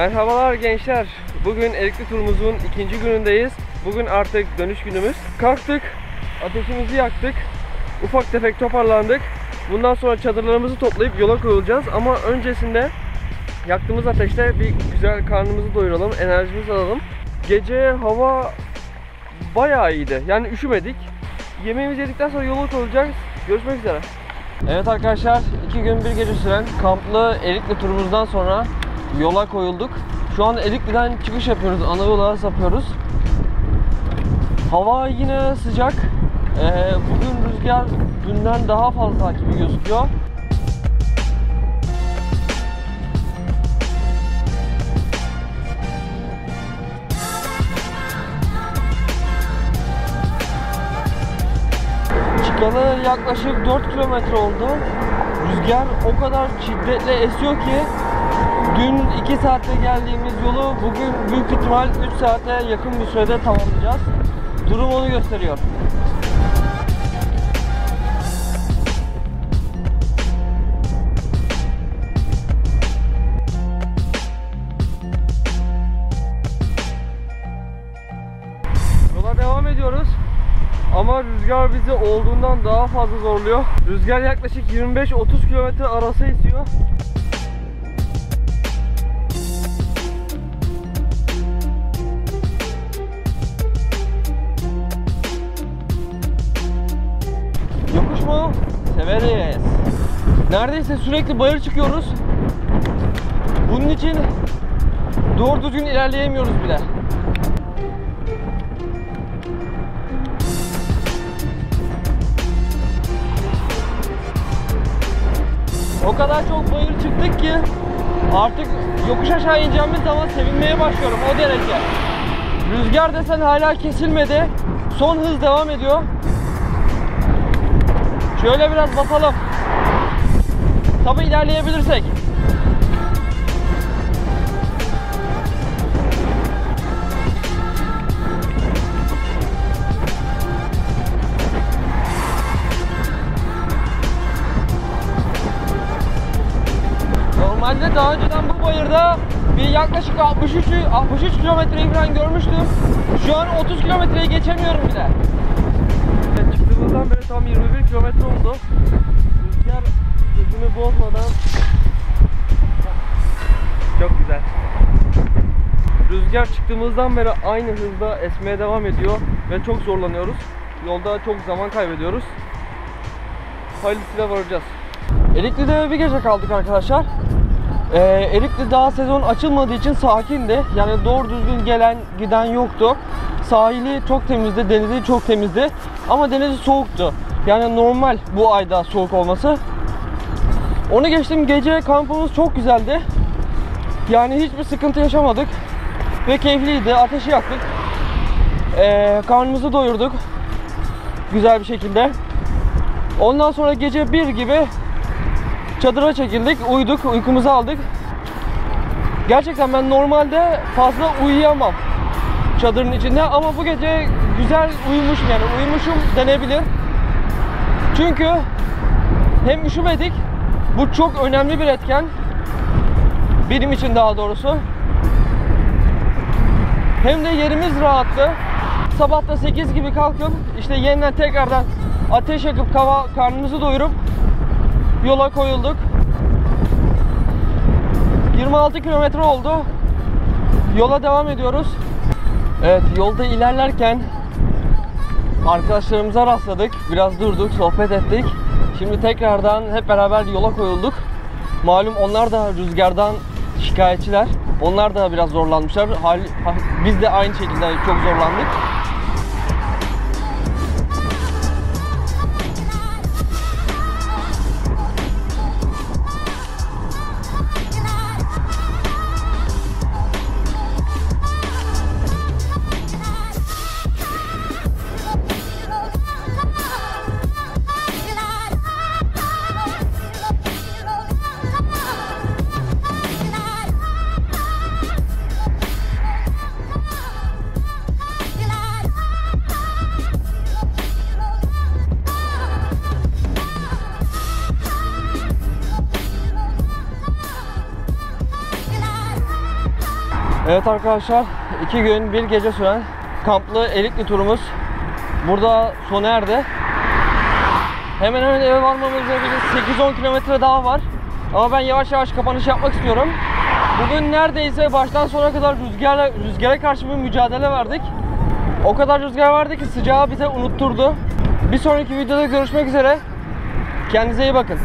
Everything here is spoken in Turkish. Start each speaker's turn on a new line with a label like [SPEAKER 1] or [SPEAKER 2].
[SPEAKER 1] Merhabalar gençler. Bugün Erikli turumuzun ikinci günündeyiz. Bugün artık dönüş günümüz. Kalktık, ateşimizi yaktık, ufak tefek toparlandık. Bundan sonra çadırlarımızı toplayıp yola koyulacağız. Ama öncesinde yaktığımız ateşte bir güzel karnımızı doyuralım, enerjimizi alalım. Gece hava bayağı iyiydi. Yani üşümedik. Yemeğimizi yedikten sonra yola koyulacağız. Görüşmek üzere. Evet arkadaşlar, iki gün bir gece süren kamplı Erikli turumuzdan sonra yola koyulduk. Şu an Erikli'den çıkış yapıyoruz, ana yola sapıyoruz. Hava yine sıcak. Ee, bugün rüzgar dünden daha fazla gibi gözüküyor. Çıkalı yaklaşık 4 kilometre oldu. Rüzgar o kadar şiddetle esiyor ki dün 2 saatte geldiğimiz yolu bugün büyük ihtimal 3 saate yakın bir sürede tamamlayacağız. Durum onu gösteriyor. Yola devam ediyoruz. Ama rüzgar bizi olduğundan daha fazla zorluyor. Rüzgar yaklaşık 25-30 kilometre arası esiyor. Neredeyse sürekli bayır çıkıyoruz. Bunun için doğru düzgün ilerleyemiyoruz bile. O kadar çok bayır çıktık ki artık yokuş aşağı ineceğimiz zaman sevinmeye başlıyorum o derece. Rüzgar desen hala kesilmedi. Son hız devam ediyor. Şöyle biraz basalım. Tabi ilerleyebilirsek. Normalde daha önceden bu bayırda bir yaklaşık 63 63 kilometreyi falan görmüştüm. Şu an 30 kilometreyi geçemiyorum bile. Evet, çıktığımızdan beri tam 21 kilometre oldu. Rüzgar çıktığımızdan beri aynı hızda esmeye devam ediyor ve çok zorlanıyoruz. Yolda çok zaman kaybediyoruz. Hayırlısıyla varacağız. Erikli'de bir gece kaldık arkadaşlar. Ee, Erikli daha sezon açılmadığı için sakindi. Yani doğru düzgün gelen giden yoktu. Sahili çok temizdi, denizi çok temizdi. Ama denizi soğuktu. Yani normal bu ayda soğuk olması. Onu geçtim gece kampımız çok güzeldi. Yani hiçbir sıkıntı yaşamadık. Ve keyifliydi. Ateşi yaktık. Ee, karnımızı doyurduk. Güzel bir şekilde. Ondan sonra gece bir gibi çadıra çekildik, uyuduk, uykumuzu aldık. Gerçekten ben normalde fazla uyuyamam çadırın içinde ama bu gece güzel uyumuşum yani uyumuşum denebilir. Çünkü hem üşümedik, bu çok önemli bir etken. Benim için daha doğrusu. Hem de yerimiz rahattı. Sabah da 8 gibi kalkıp işte yeniden tekrardan ateş yakıp kava, karnımızı doyurup yola koyulduk. 26 kilometre oldu. Yola devam ediyoruz. Evet yolda ilerlerken arkadaşlarımıza rastladık. Biraz durduk, sohbet ettik. Şimdi tekrardan hep beraber yola koyulduk. Malum onlar da rüzgardan şikayetçiler. Onlar da biraz zorlanmışlar. Hal, biz de aynı şekilde çok zorlandık. Evet arkadaşlar, iki gün bir gece süren kamplı Erikli turumuz burada sona erdi. Hemen hemen eve varmamız üzere 8-10 kilometre daha var. Ama ben yavaş yavaş kapanış yapmak istiyorum. Bugün neredeyse baştan sona kadar rüzgarla, rüzgara karşı bir mücadele verdik. O kadar rüzgar vardı ki sıcağı bize unutturdu. Bir sonraki videoda görüşmek üzere. Kendinize iyi bakın.